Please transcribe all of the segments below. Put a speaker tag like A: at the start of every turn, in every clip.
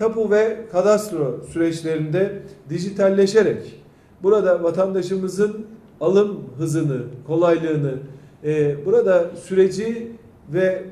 A: tapu ve kadastro süreçlerinde dijitalleşerek burada vatandaşımızın alım hızını, kolaylığını, e, burada süreci ve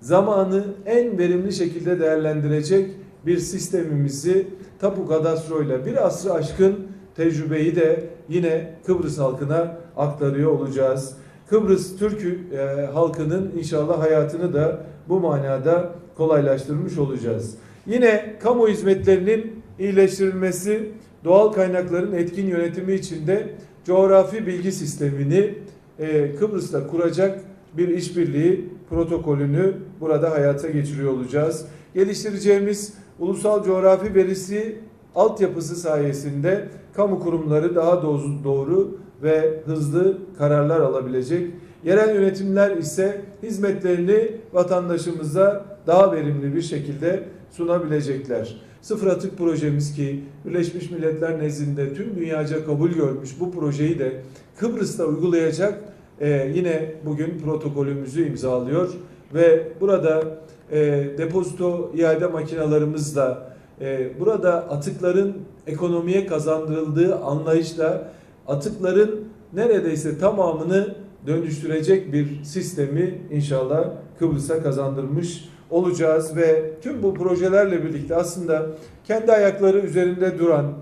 A: zamanı en verimli şekilde değerlendirecek bir sistemimizi tapu kadastroyla bir asrı aşkın tecrübeyi de yine Kıbrıs halkına aktarıyor olacağız. Kıbrıs Türk e, halkının inşallah hayatını da bu manada kolaylaştırmış olacağız. Yine kamu hizmetlerinin iyileştirilmesi, doğal kaynakların etkin yönetimi için de coğrafi bilgi sistemini e, Kıbrıs'ta kuracak bir işbirliği protokolünü burada hayata geçiriyor olacağız. Geliştireceğimiz ulusal coğrafi verisi altyapısı sayesinde kamu kurumları daha doğru ve hızlı kararlar alabilecek. Yerel yönetimler ise hizmetlerini vatandaşımıza daha verimli bir şekilde sunabilecekler. Sıfır atık projemiz ki Birleşmiş Milletler nezdinde tüm dünyaca kabul görmüş bu projeyi de Kıbrıs'ta uygulayacak ee, yine bugün protokolümüzü imzalıyor ve burada e, depozito iade makinalarımızla e, burada atıkların ekonomiye kazandırıldığı anlayışla atıkların neredeyse tamamını dönüştürecek bir sistemi inşallah Kıbrıs'a kazandırmış olacağız ve tüm bu projelerle birlikte aslında kendi ayakları üzerinde duran,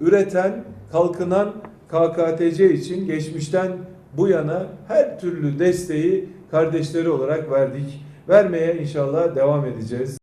A: üreten, kalkınan KKTC için geçmişten bu yana her türlü desteği kardeşleri olarak verdik. Vermeye inşallah devam edeceğiz.